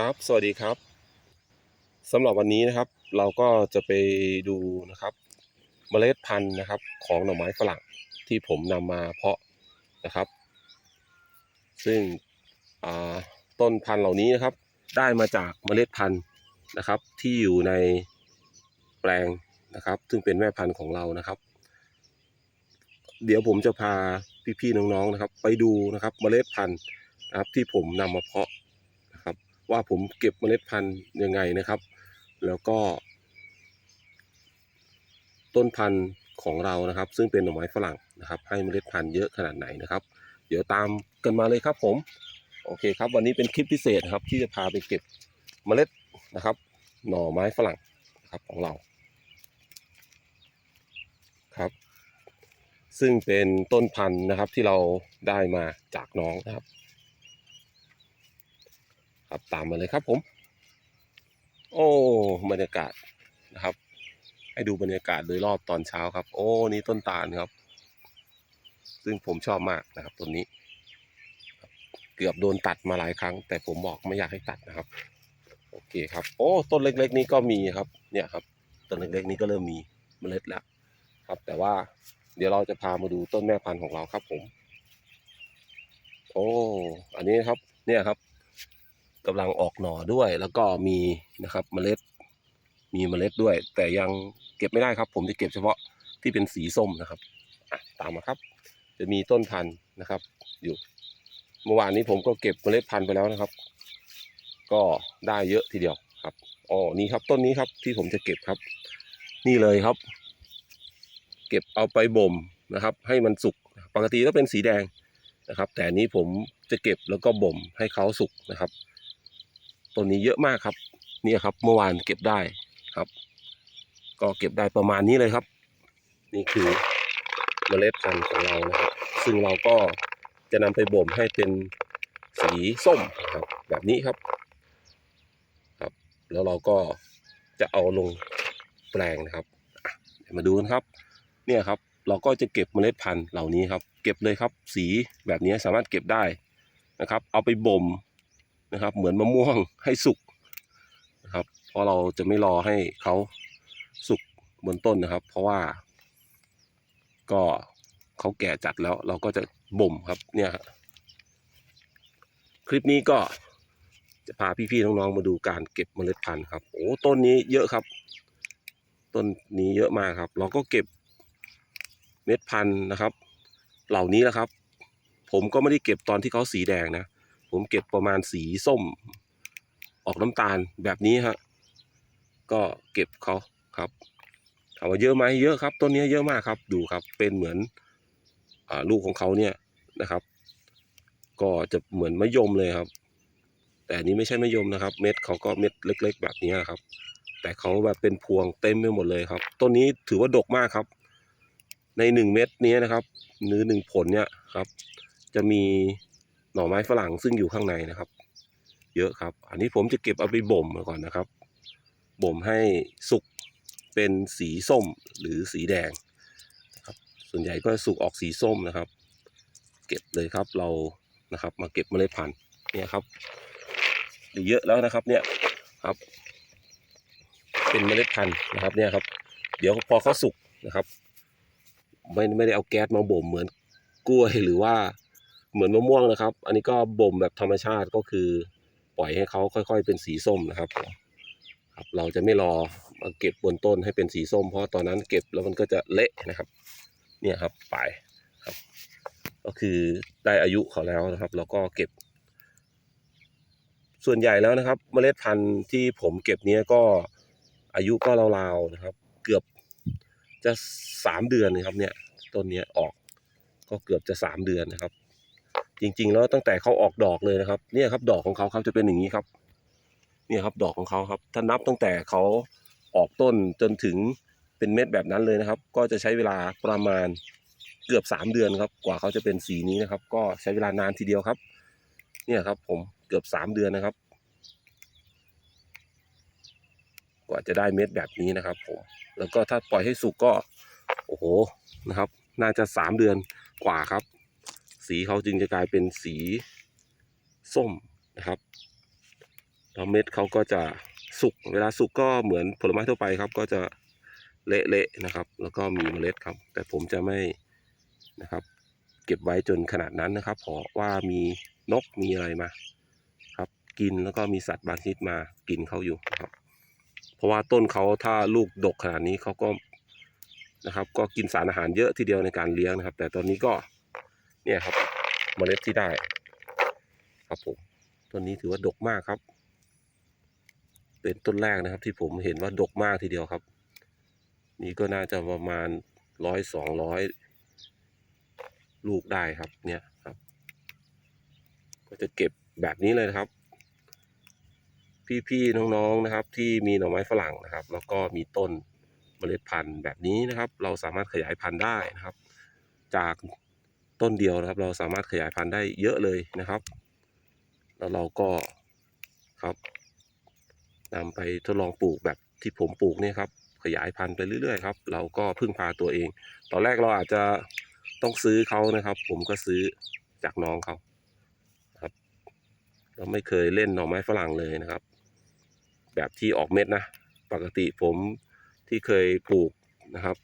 ครับ สวัสดีครับสำหรับวันนี้นะครับ เราก็จะไปดูนะครับ เมล็ดพันธุ์นะครับ ของหน่อไม้ฝรั่งที่ผมนำมาเพาะนะครับ ซึ่งต้นพันธุ์เหล่านี้นะครับ ได้มาจากเมล็ดพันธุ์นะครับ ที่อยู่ในแปลงนะครับ ซึ่งเป็นแม่พันธุ์ของเรานะครับ เดี๋ยวผมจะพาพี่ๆน้องๆนะครับ ไปดูนะครับ เมล็ดพันธุ์นะครับที่ผมนำมาเพาะ ว่าผมเก็บเมล็ดพันธุ์ยังไงนะครับ แล้วก็ ต้นพันธุ์ของเรานะครับ ซึ่งเป็นหน่อไม้ฝรั่งนะครับ ให้เมล็ดพันธุ์เยอะขนาดไหนนะครับ เดี๋ยวตามกันมาเลยครับผม โอเคครับ วันนี้เป็นคลิปพิเศษครับ ที่จะพาไปเก็บเมล็ดนะครับ หน่อไม้ฝรั่งนะครับของเราครับ ซึ่งเป็นต้นพันธุ์นะครับที่เราได้มาจากน้องนะครับ ครับตามมาเลยครับผม โอ้บรรยากาศนะครับ ให้ดูบรรยากาศโดยรอบตอนเช้าครับ โอ้นี่ต้นตาลครับ ซึ่งผมชอบมากนะครับต้นนี้ เกือบโดนตัดมาหลายครั้ง แต่ผมบอกไม่อยากให้ตัดนะครับ โอเคครับ โอ้ต้นเล็ก ๆ นี้ก็มีครับ เนี่ยครับต้นเล็กๆนี้ก็เริ่มมีเมล็ดแล้วครับ แต่ว่าเดี๋ยวเราจะพามาดูต้นแม่พันธุ์ของเราครับผม โอ้ อันนี้ครับ เนี่ยครับ กำลังออกหน่อด้วย แล้วก็มีนะครับเมล็ด มีเมล็ดด้วย แต่ยังเก็บไม่ได้ครับ ผมจะเก็บเฉพาะที่เป็นสีส้มนะครับตามมาครับ จะมีต้นพันธุ์นะครับ อยู่เมื่อวานนี้ผมก็เก็บเมล็ดพันธุ์ไปแล้วนะครับ ก็ได้เยอะทีเดียวครับอ๋อนี่ครับต้นนี้ครับที่ผมจะเก็บครับ นี่เลยครับ เก็บเอาไปบ่มนะครับ ให้มันสุกปกติก็เป็นสีแดงนะครับ แต่นี้ผมจะเก็บแล้วก็บ่มให้เขาสุกนะครับ ต้นนี้เยอะมากครับนี่ครับ เมื่อวานเก็บได้ครับ ก็เก็บได้ประมาณนี้เลยครับ นี่คือเมล็ดพันธุ์ของเรานะครับ ซึ่งเราก็จะนำไปบ่มให้เป็นสีส้มครับ แบบนี้ครับ ครับ แล้วเราก็จะเอาลงแปลงนะครับมาดูกันครับ เนี่ยครับ เราก็จะเก็บเมล็ดพันธุ์เหล่านี้ครับ เก็บเลยครับ สีแบบนี้สามารถเก็บได้นะครับ เอาไปบ่ม นะครับ เหมือนมะม่วงให้สุกนะครับ เพราะเราจะไม่รอให้เขาสุกบนต้นนะครับ เพราะว่า ก็เขาแก่จัดแล้วเราก็จะบ่มครับเนี่ยครับคลิปนี้ก็จะพาพี่ๆน้องๆมาดูการเก็บเมล็ดพันธุ์ครับโอ้ต้นนี้เยอะครับต้นนี้เยอะมากครับ เราก็เก็บเม็ดพันธุ์นะครับ เหล่านี้แหละครับ ผมก็ไม่ได้เก็บตอนที่เขาสีแดงนะ ผมเก็บประมาณสีส้ม ออกน้ำตาลแบบนี้ฮะ ก็เก็บเขาครับถามว่าเยอะไหมเยอะครับต้นนี้เยอะมากครับดูครับ เป็นเหมือนอลูกของเขาเนี่ยนะครับ ก็จะเหมือนมะยมเลยครับ แต่นนี้ไม่ใช่มะยมนะครับ เม็ดเขาก็เม็ดเล็ก ๆ แบบนี้ครับ แต่เขาแบบเป็นพวงเต็มไปหมดเลยครับต้นนี้ถือว่าดกมากครับ ในหนึ่งเม็ดนี้นะครับหรือหนึ่งผลเนี่ยครับ จะมี หน่อไม้ฝรั่งซึ่งอยู่ข้างในนะครับ เยอะครับ อันนี้ผมจะเก็บเอาไปบ่มมาก่อนนะครับ บ่มให้สุกเป็นสีส้มหรือสีแดงนะครับส่วนใหญ่ก็สุกออกสีส้มนะครับ เก็บเลยครับเรานะครับ มาเก็บเมล็ดพันธุ์เนี่ยครับเยอะแล้วนะครับเนี่ยครับ เป็นเมล็ดพันธุ์นะครับเนี่ยครับ เดี๋ยวพอเขาสุกนะครับ ไม่ไม่ได้เอาแก๊สมาบ่มเหมือนกล้วยหรือว่า เหมือนมะม่วงนะครับ อันนี้ก็บ่มแบบธรรมชาติก็คือ ปล่อยให้เขาค่อยๆ เป็นสีส้มนะครับครับ เราจะไม่รอมาเก็บบนต้นให้เป็นสีส้ม เพราะตอนนั้นเก็บแล้วมันก็จะเละนะครับ เนี่ยครับปลายครับ ก็คือได้อายุเขาแล้วนะครับ แล้วก็เก็บ ส่วนใหญ่แล้วนะครับ เมล็ดพันธุ์ที่ผมเก็บเนี้ยก็อายุก็ราวๆนะครับ เกือบจะสามเดือนนะครับเนี่ยต้นเนี้ยออกก็เกือบจะสามเดือนนะครับ จริง ๆ แล้วตั้งแต่เขาออกดอกเลยนะครับ เนี่ยครับ ดอกของเขาครับจะเป็นอย่างนี้ครับ เนี่ยครับดอกของเขาครับ ถ้านับตั้งแต่เขาออกต้นจนถึงเป็นเม็ดแบบนั้นเลยนะครับ ก็จะใช้เวลาประมาณเกือบสามเดือนครับ กว่าเขาจะเป็นสีนี้นะครับ ก็ใช้เวลานานทีเดียวครับ เนี่ยครับ ผมเกือบสามเดือนนะครับ กว่าจะได้เม็ดแบบนี้นะครับ ผม แล้วก็ถ้าปล่อยให้สุกก็ โอ้โหนะครับ น่าจะสามเดือนกว่าครับ สีเขาจึงจะกลายเป็นสีส้มนะครับแล้วเม็ดเขาก็จะสุก เวลาสุกก็เหมือนผลไม้ทั่วไปครับ ก็จะเละๆนะครับ แล้วก็มีเมล็ดครับ แต่ผมจะไม่นะครับ เก็บไว้จนขนาดนั้นนะครับ เพราะว่ามีนกมีอะไรมาครับ กินแล้วก็มีสัตว์บางชนิดมากินเขาอยู่ครับ เพราะว่าต้นเขาถ้าลูกดกขนาดนี้เขาก็นะครับ ก็กินสารอาหารเยอะทีเดียวในการเลี้ยงนะครับ แต่ตอนนี้ก็ เนี่ยครับเมล็ดที่ได้ ครับผมต้นนี้ถือว่าดกมากครับ เป็นต้นแรกนะครับ ที่ผมเห็นว่าดกมากทีเดียวครับ นี่ก็น่าจะประมาณร้อยสองร้อยลูกได้ครับ เนี่ยครับ ก็จะเก็บแบบนี้เลยนะครับ พี่ๆน้องๆนะครับ ที่มีหน่อไม้ฝรั่งนะครับ แล้วก็มีต้นเมล็ดพันธุ์แบบนี้นะครับ เราสามารถขยายพันธุ์ได้นะครับ จาก ต้นเดียวนะครับ เราสามารถขยายพันธุ์ได้เยอะเลยนะครับ แล้วเราก็ครับนำไปทดลองปลูกแบบที่ผมปลูกเนี่ยครับ ขยายพันธุ์ไปเรื่อยๆครับ เราก็พึ่งพาตัวเอง ตอนแรกเราอาจจะต้องซื้อเขานะครับ ผมก็ซื้อจากน้องเขาครับ เราไม่เคยเล่นหน่อไม้ฝรั่งเลยนะครับ แบบที่ออกเม็ดนะ ปกติผมที่เคยปลูกนะครับ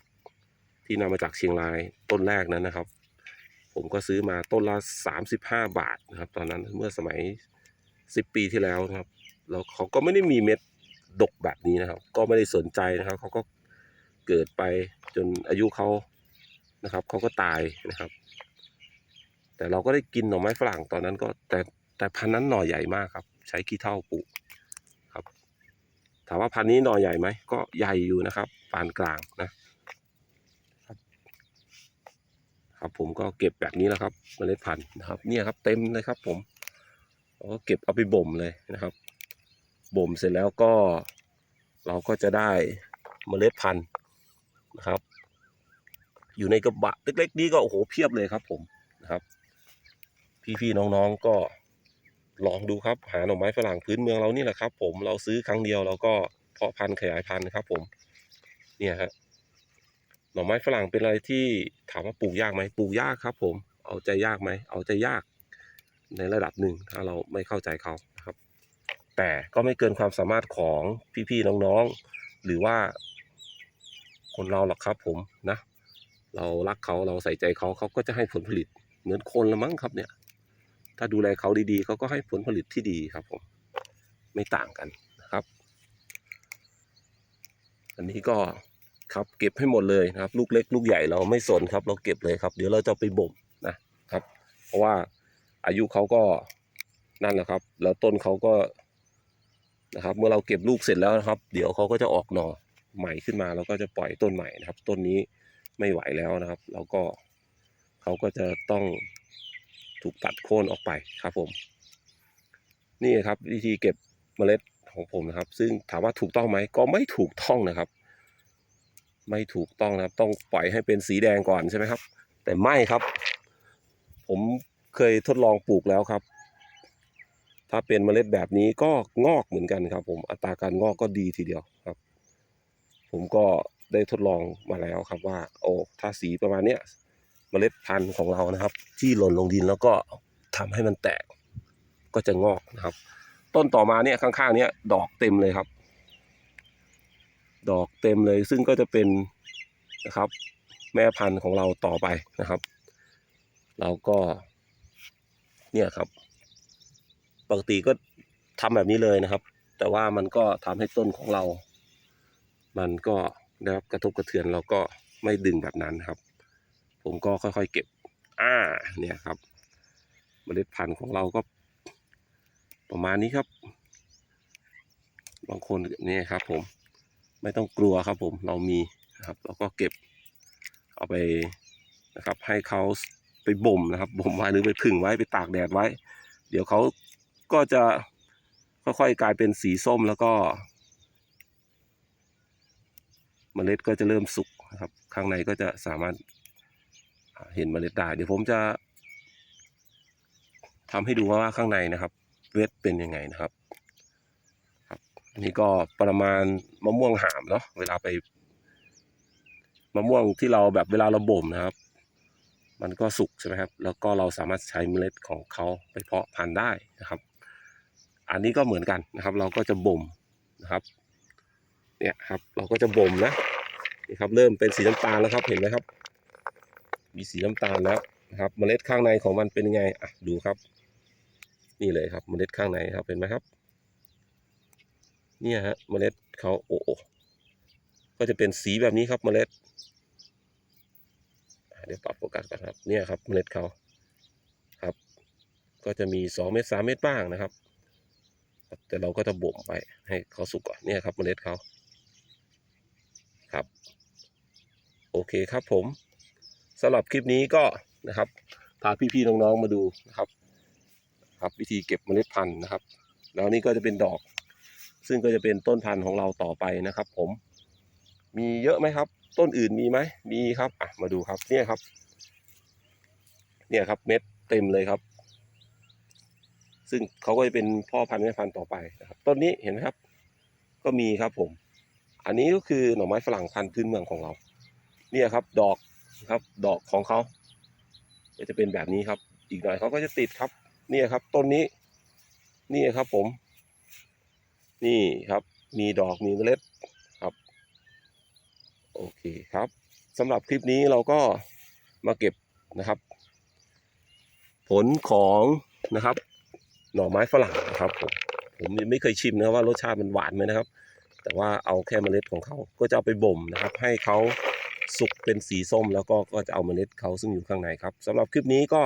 ที่นำมาจากเชียงรายต้นแรกนั้นนะครับ ผมก็ซื้อมาต้นละ 35 บาทนะครับ ตอนนั้นเมื่อสมัย 10 ปีที่แล้วนะครับ แล้วเขาก็ไม่ได้มีเม็ดดกแบบนี้นะครับ ก็ไม่ได้สนใจนะครับ เขาก็เกิดไปจนอายุเขานะครับ เขาก็ตายนะครับ แต่เราก็ได้กินหน่อไม้ฝรั่งตอนนั้นก็แต่แต่พันนั้นหน่อใหญ่มากครับ ใช้ขี้เถ้าปลูกครับ ถามว่าพันนี้หน่อใหญ่ไหมก็ใหญ่อยู่นะครับปานกลางนะ ครับผมก็เก็บแบบนี้แหละครับเมล็ดพันธุ์นะครับ เนี่ยครับเต็มเลยครับ ผมก็เก็บเอาไปบ่มเลยนะครับ บ่มเสร็จแล้วก็เราก็จะได้เมล็ดพันธุ์นะครับ อยู่ในกระบะเล็กๆนี้ก็โอ้โหเพียบเลยครับ ผมนะครับ พี่ๆน้องๆก็ลองดูครับ หาหน่อไม้ฝรั่งพื้นเมืองเรานี่แหละครับ ผมเราซื้อครั้งเดียวเราก็เพาะพันธุ์ขยายพันธุ์ครับ ผม เนี่ยฮะ หน่อไม้ฝรั่งเป็นอะไรที่ถามว่าปลูกยากไหมปลูกยากครับ ผม เอาใจยากไหมเอาใจยาก ในระดับหนึ่งถ้าเราไม่เข้าใจเขาครับ แต่ก็ไม่เกินความสามารถของพี่ๆน้องๆ หรือว่า คนเราหรอกครับ ผมนะ เรารักเขาเราใส่ใจเขาเขาก็จะให้ผลผลิต เหมือนคนละมั้งครับเนี่ย ถ้าดูแลเขาดีๆเขาก็ให้ผลผลิตที่ดีครับ ผม ไม่ต่างกันนะครับ อันนี้ก็ ครับเก็บให้หมดเลยนะครับ ลูกเล็ก ลูกใหญ่เราไม่สนครับ เราเก็บเลยครับ เดี๋ยวเราจะไปบ่มนะครับ เพราะว่าอายุเขาก็นั่นแหละครับ แล้วต้นเขาก็นะครับ เมื่อเราเก็บลูกเสร็จแล้วนะครับ เดี๋ยวเขาก็จะออกหน่อใหม่ขึ้นมาเราก็จะปล่อยต้นใหม่นะครับ ต้นนี้ไม่ไหวแล้วนะครับแล้วก็เขาก็จะต้องถูกตัดโค่นออกไปครับผม นี่ครับวิธีเก็บเมล็ดของผมนะครับ ซึ่งถามว่าถูกต้องไหมก็ไม่ถูกต้องนะครับ ไม่ถูกต้องนะครับ ต้องปล่อยให้เป็นสีแดงก่อนใช่ไหมครับ แต่ไม่ครับ ผมเคยทดลองปลูกแล้วครับ ถ้าเป็นเมล็ดแบบนี้ก็งอกเหมือนกันครับ ผมอัตราการงอกก็ดีทีเดียวครับ ผมก็ได้ทดลองมาแล้วครับว่า โอ้ถ้าสีประมาณเนี้ยเมล็ดพันธุ์ของเรานะครับ ที่หล่นลงดินแล้วก็ทำให้มันแตกก็จะงอกนะครับ ต้นต่อมาเนี่ยข้างๆ เนี้ยดอกเต็มเลยครับ ดอกเต็มเลย ซึ่งก็จะเป็นนะครับ แม่พันธุ์ของเราต่อไปนะครับ เราก็ เนี่ยครับ ปกติก็ทำแบบนี้เลยนะครับ แต่ว่ามันก็ทำให้ต้นของเรา มันก็ได้รับกระทบกระเทือนเราก็ไม่ดึงแบบนั้นครับ ผมก็ค่อยๆเก็บ อ่า เนี่ยครับ เมล็ดพันธุ์ของเราก็ ประมาณนี้ครับ บางคนเนี่ยครับผม ไม่ต้องกลัวครับผมเรามีนะครับเราก็เก็บเอาไปนะครับ ให้เขาไปบ่มนะครับบ่มไว้หรือไปผึ่งไว้ไปตากแดดไว้ เดี๋ยวเขาก็จะค่อยๆกลายเป็นสีส้มแล้วก็เมล็ดก็จะเริ่มสุกนะครับ ข้างในก็จะสามารถเห็นเมล็ดได้ เดี๋ยวผมจะทำให้ดูว่าข้างในนะครับเวทเป็นยังไงนะครับ นนี้ก็ประมาณมะม่วงหามเนาะเวลาไปมะม่วงที่เราแบบเวลาเราบ่มนะครับ มันก็สุกใช่ไหมครับ แล้วก็เราสามารถใช้เมล็ดของเขาไปเพาะพันธุ์ได้นะครับ อันนี้ก็เหมือนกันนะครับ เราก็จะบ่มนะครับ เนี่ยครับ เราก็จะบ่มนะนี่ครับ เริ่มเป็นสีน้ำตาลแล้วครับเห็นไหมครับ มีสีน้ำตาลแล้วนะครับ เมล็ดข้างในของมันเป็นยังไงอะดูครับ นี่เลยครับ เมล็ดข้างในครับเห็นไหมครับ เนี่ยฮะเมล็ดเขาโอ้โอก็จะเป็นสีแบบนี้ครับเมล็ด เดี๋ยวปรับโฟกัสกันครับ เนี่ยครับเมล็ดเขาครับ ก็จะมีสองเม็ดสามเม็ดบ้างนะครับ แต่เราก็จะบ่มไปให้เขาสุกก่อนเนี่ยครับเมล็ดเขาครับ โอเคครับผมสำหรับคลิปนี้ก็นะครับพาพี่ๆน้องๆมาดูนะครับ ครับวิธีเก็บเมล็ดพันธุ์นะครับ แล้วนี่ก็จะเป็นดอก ซึ่งก็จะเป็นต้นพันธุ์ของเราต่อไปนะครับ ผม มีเยอะไหมครับ ต้นอื่นมีไหมมีครับอะมาดูครับเนี่ยครับ เนี่ยครับเม็ดเต็มเลยครับ ซึ่งเขาก็จะเป็นพ่อพันธุ์แม่พันธุ์ต่อไปนะครับ ต้นนี้เห็นไหมครับ ก็มีครับผม อันนี้ก็คือหน่อไม้ฝรั่งพันธุ์พื้นเมืองของเรา เนี่ยครับ ดอกครับ ดอกของเขาก็จะเป็นแบบนี้ครับ อีกหน่อยเขาก็จะติดครับ เนี่ยครับ ต้นนี้ นี่ครับผม นี่ครับมีดอกมีเมล็ดครับ โอเคครับสำหรับคลิปนี้เราก็มาเก็บนะครับ ผลของนะครับ หน่อไม้ฝรั่งนะครับผมผมไม่เคยชิมนะครับว่ารสชาติมันหวานไหมนะครับ แต่ว่าเอาแค่เมล็ดของเขาก็จะเอาไปบ่มนะครับ ให้เขาสุกเป็นสีส้มแล้วก็ก็จะเอาเมล็ดเขาซึ่งอยู่ข้างในครับสำหรับคลิปนี้ก็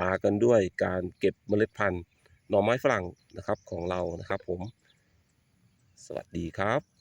ลากันด้วยการเก็บเมล็ดพันธุ์หน่อไม้ฝรั่งนะครับของเรานะครับ ผม สวัสดีครับ